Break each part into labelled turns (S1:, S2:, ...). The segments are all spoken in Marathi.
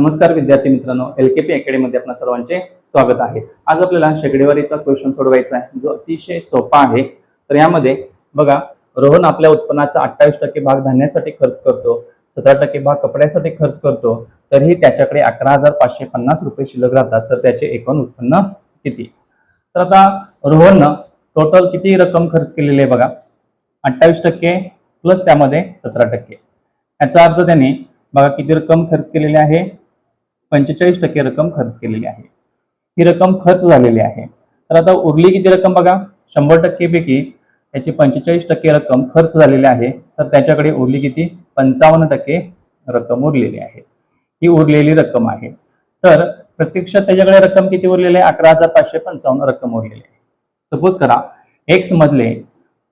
S1: नमस्कार विद्यार्थी मित्रांनो एल के पी अकॅडमीमध्ये आपल्या सर्वांचे स्वागत आहे. आज आपल्याला शेकडेवारीचा क्वेश्चन सोडवायचा आहे जो अतिशय सोपा आहे. तर यामध्ये बघा रोहन आपल्या उत्पन्नाचा अठ्ठावीस टक्के भाग धान्यासाठी खर्च करतो सतरा टक्के भाग कपड्यासाठी खर्च करतो तरीही त्याच्याकडे अकरा हजार पाचशे पन्नास रुपये शिल्लक राहतात तर त्याचे एकूण उत्पन्न किती? तर आता रोहननं टोटल किती रक्कम खर्च केलेली आहे बघा? अठ्ठावीस टक्के प्लस त्यामध्ये सतरा टक्के. याचा अर्थ त्याने बघा किती रक्कम खर्च केलेली आहे? पंचेचाळीस टक्के रक्कम खर्च केलेली आहे. ही रक्कम खर्च झालेली आहे. तर आता उरली किती रक्कम बघा? शंभर टक्केपैकी त्याची पंचेचाळीस टक्के रक्कम खर्च झालेली आहे. तर त्याच्याकडे उरली किती? पंचावन्न टक्के रक्कम उरलेली आहे. ही उरलेली रक्कम आहे. तर प्रत्यक्षात त्याच्याकडे रक्कम किती उरलेली आहे? अकरा हजार पाचशे पंचावन्न रक्कम उरलेली आहे. सपोज करा एक्स मधले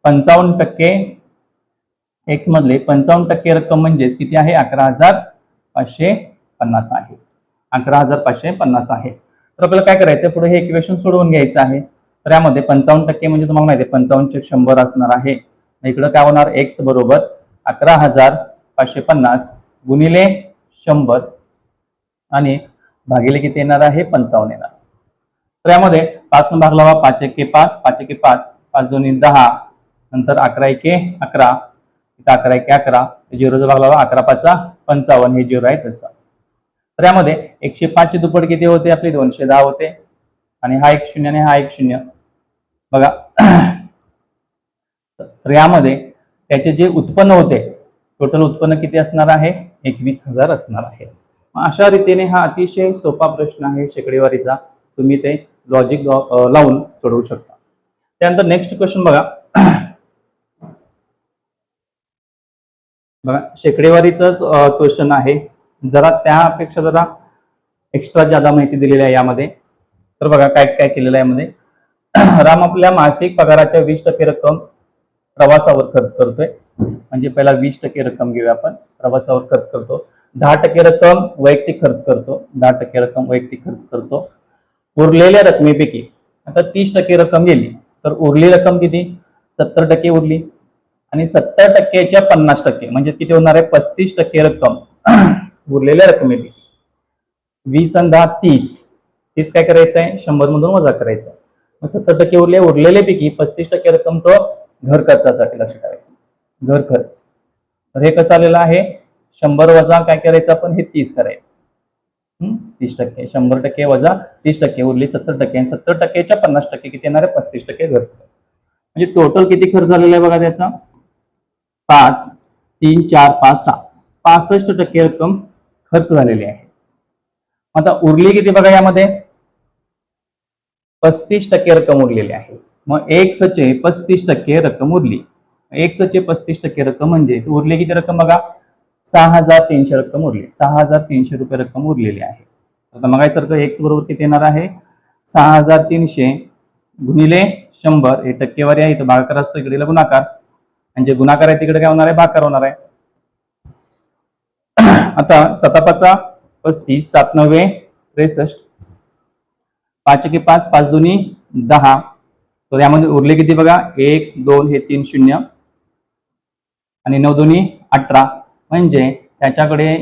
S1: पंचावन्न टक्के एक्स मधले पंचावन्न टक्के रक्कम म्हणजेच किती आहे? अकरा हजार पाचशे पन्नास आहे. अकरा हजार पाचशे पन्नास आहे. तर आपल्याला काय करायचं पुढे हे इक्वेशन सोडवून घ्यायचं आहे. तर यामध्ये पंचावन्न टक्के म्हणजे तुम्हाला माहिती आहे पंचावन्नचे शंभर असणार आहे. इकडं काय होणार? एक्स बरोबर अकरा हजार पाचशे पन्नास गुणिले शंभर आणि भागिले किती येणार आहे? पंचावन्न येणार. तर यामध्ये पाच न भाग लावा पाच एके पाच पाच एके पाच पाच दोन्ही दहा नंतर अकरा एके अकरा इथं अकरा एके अकरा झिरोचा भाग लावा अकरा पाचा पंचावन्न हे झिरो आहे तसं. तर यामध्ये एकशे पाचची दुप्पट किती होते? आपले दोनशे दहा होते. आणि हा एक शून्य आणि हा एक शून्य. बघा. तर यामध्ये त्याचे जे उत्पन्न होते टोटल उत्पन्न किती असणार आहे? एकवीस हजार असणार आहे. अशा रीतीने हा अतिशय सोपा प्रश्न आहे शेकडेवारीचा. तुम्ही ते लॉजिक लावून सोडवू शकता. त्यानंतर नेक्स्ट क्वेश्चन बघा. बघा शेकडेवारीचाच क्वेश्चन आहे. जरा त्यापेक्षा जरा एक्स्ट्रा ज्यादा माहिती दिलेली आहे यामध्ये. तर बघा काय काय केलेलं आहे यामध्ये. राम आपल्या मासिक पगाराच्या वीस टक्के रक्कम प्रवासावर खर्च करतोय. म्हणजे पहिला वीस टक्के रक्कम घेऊया आपण. प्रवासावर खर्च करतो. दहा टक्के रक्कम वैयक्तिक खर्च करतो. दहा टक्के रक्कम वैयक्तिक खर्च करतो. उरलेल्या रकमेपैकी आता तीस टक्के रक्कम गेली तर उरली रक्कम किती? सत्तर टक्के उरली. आणि सत्तर टक्क्याच्या पन्नास टक्के म्हणजेच किती होणार आहे? पस्तीस टक्के रक्कम. उरलेल्या रकमेपैकी. वीस आणि दहा तीस. तीस काय करायचं आहे शंभर मधून वजा करायचा आहे मग सत्तर टक्के उरले उरलेल्यापैकी पस्तीस टक्के रक्कम तो घर खर्चासाठी लक्ष करायचं घर खर्च. तर हे कसं आलेलं आहे? शंभर वजा काय करायचं आपण? हे तीस करायचं. तीस टक्के. शंभर टक्के वजा तीस टक्के उरली सत्तर टक्के आणि सत्तर टक्केच्या पन्नास टक्के किती येणार आहे? पस्तीस टक्के खर्च. म्हणजे टोटल किती खर्च झालेला आहे बघा त्याचा? पाच. तीन चार पाच सहा. पासष्ट टक्के रक्कम खर्च झालेली आहे. आता उरली किती बघा यामध्ये? पस्तीस टक्के रक्कम उरलेली आहे. मग एक्सचे पस्तीस टक्के रक्कम उरली. एक्सचे पस्तीस टक्के रक्कम म्हणजे उरली किती रक्कम बघा? सहा हजार तीनशे रक्कम उरली. सहा हजार तीनशे रुपये रक्कम उरलेली आहे. आता मगायसारखं एक्स बरोबर किती येणार आहे? सहा हजार तीनशे गुणिले शंभर. हे टक्केवारी आहे. इथं भागाकार असतो. इकडे गुणाकार म्हणजे गुणाकार आहे तिकडे काय होणार आहे? भागाकार होणार आहे. आता सतापाचा पस्तीस सात नव्वे त्रेसष्ट. पाच एके पाच पाच दोन्ही दहा. तर यामध्ये उरले किती बघा? एक दोन हे तीन शून्य. आणि नऊ दोन्ही अठरा. म्हणजे त्याच्याकडे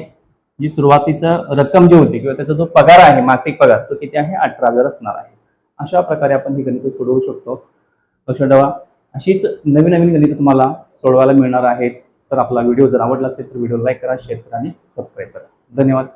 S1: जी सुरुवातीचं रक्कम जी होती किंवा त्याचा जो पगार आहे मासिक पगार तो किती आहे? अठरा हजार असणार आहे. अशा प्रकारे आपण ही गणितं सोडवू शकतो. लक्षात ठेवा. अशीच नवीन नवीन गणितं तुम्हाला सोडवायला मिळणार आहेत. तर आपला व्हिडिओ जर आवडला असेल तर व्हिडिओ लाईक करा शेअर करा आणि सबस्क्राईब करा. धन्यवाद.